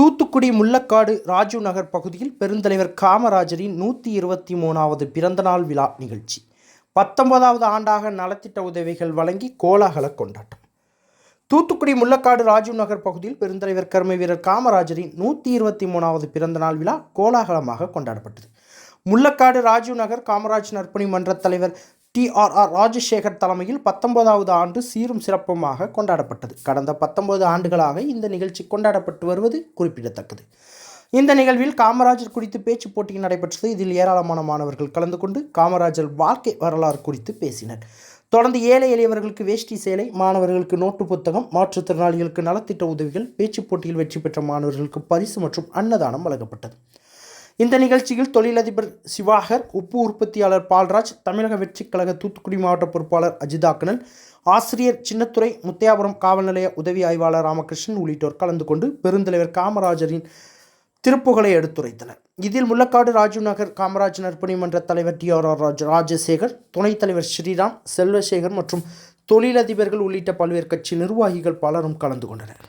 தூத்துக்குடி முள்ளக்காடு ராஜீவ் நகர் பகுதியில் பெருந்தலைவர் காமராஜரின் நூற்றி இருபத்தி மூணாவது பிறந்தநாள் விழா நிகழ்ச்சி. பத்தொன்பதாவது ஆண்டாக நலத்திட்ட உதவிகள் வழங்கி கோலாகல கொண்டாட்டம். தூத்துக்குடி முள்ளக்காடு ராஜீவ் நகர் பகுதியில் பெருந்தலைவர் கர்ம வீரர் காமராஜரின் நூற்றி இருபத்தி மூணாவது பிறந்தநாள் விழா கோலாகலமாக கொண்டாடப்பட்டது. முள்ளக்காடு ராஜீவ் நகர் காமராஜ் நற்பணி மன்ற தலைவர் டி ஆர் ஆர் ராஜசேகர் தலைமையில் பத்தொன்பதாவது ஆண்டு சீரும் சிறப்புமாக கொண்டாடப்பட்டது. கடந்த பத்தொன்பது ஆண்டுகளாக இந்த நிகழ்ச்சி கொண்டாடப்பட்டு வருவது குறிப்பிடத்தக்கது. இந்த நிகழ்வில் காமராஜர் குறித்து பேச்சு போட்டி நடைபெற்றது. இதில் ஏராளமான மாணவர்கள் கலந்து கொண்டு காமராஜர் வாழ்க்கை வரலாறு குறித்து பேசினர். தொடர்ந்து ஏழை எளியவர்களுக்கு வேஷ்டி சேலை மாணவர்களுக்கு நோட்டு புத்தகம் மாற்றுத்திறனாளிகளுக்கு நலத்திட்ட உதவிகள் பேச்சுப் போட்டியில் வெற்றி பெற்ற மாணவர்களுக்கு பரிசு மற்றும் அன்னதானம் வழங்கப்பட்டது. இந்த நிகழ்ச்சியில் தொழிலதிபர் சிவாகர் உப்பு உற்பத்தியாளர் பால்ராஜ் தமிழக வெற்றிக் கழக தூத்துக்குடி மாவட்ட பொறுப்பாளர் அஜிதாக்கணன் ஆசிரியர் சின்னத்துறை முத்தையாபுரம் காவல் நிலைய உதவி ஆய்வாளர் ராமகிருஷ்ணன் உள்ளிட்டோர் கலந்து கொண்டு பெருந்தலைவர் காமராஜரின் திருப்புகளை எடுத்துரைத்தனர். இதில் முள்ளக்காடு ராஜீவ் நகர் காமராஜ் நற்பணி மன்ற தலைவர் டி ஆர் ஆர் ராஜ ராஜசேகர் துணைத் தலைவர் ஸ்ரீராம் செல்வசேகர் மற்றும் தொழிலதிபர்கள் உள்ளிட்ட பல்வேறு கட்சி நிர்வாகிகள் பலரும் கலந்து கொண்டனர்.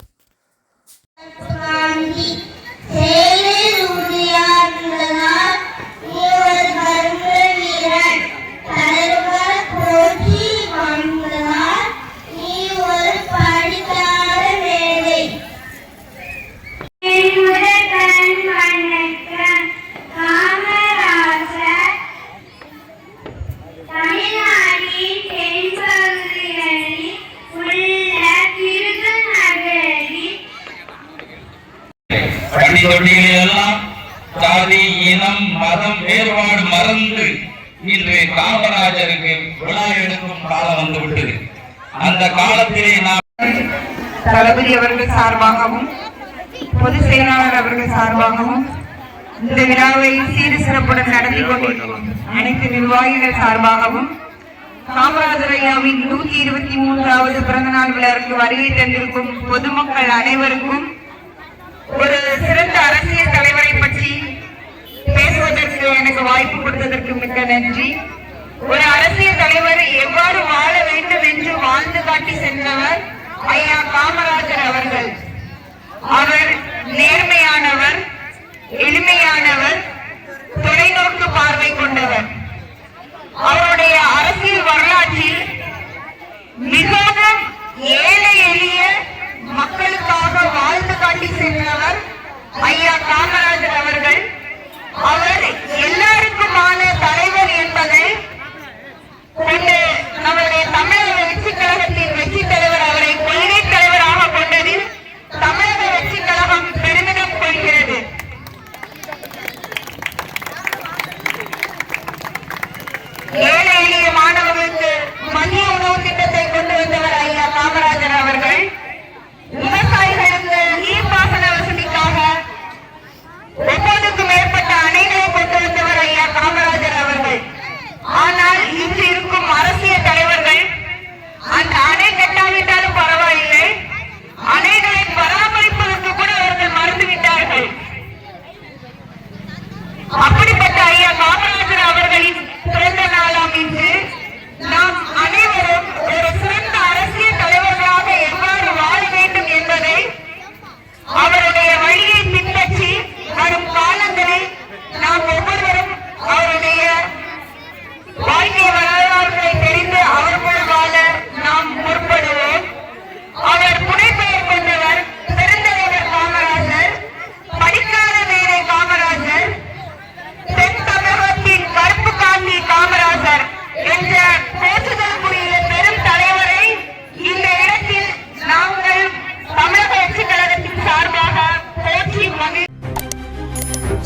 பள்ளி தொட்டிகளை எல்லாம் ஜாதி இனம் மதம் வேறுபாடு மறந்து இன்று காமராஜருக்கு விழா எடுக்கும் காலம் வந்து விட்டது. அந்த காலத்திலே நாம் தளபதி அவர்கள் சார்பாகவும் பொது செயலாளர் அவர்கள் சார்பாகவும் இந்த விழாவை சீர சிறப்புடன் நடத்தி கொண்டிருக்கும் அனைத்து நிர்வாகிகள் சார்பாகவும் காமராஜர் ஐயாவின் நூத்தி இருபத்தி மூன்றாவது பிறந்தநாள் விழாவிற்கு வருகை தந்திருக்கும் பொதுமக்கள் அனைவருக்கும் ஒரு சிறந்த அரசியல் தலைவரை பற்றி பேசுவதற்கு எனக்கு வாய்ப்பு கொடுத்ததற்கு மிக்க நன்றி. ஒரு அரசியல் தலைவர் எவ்வாறு வாழ வேண்டும் என்று வாழ்ந்து காட்டி சென்றவர் ஐயா காமராஜர் அவர்கள். அவர் நேர்மையானவர் எளிமையானவர் தொலைநோக்கு பார்வை கொண்டவர். அவருடைய அரசியல் வரலாற்றில் மிகவும் ஏழை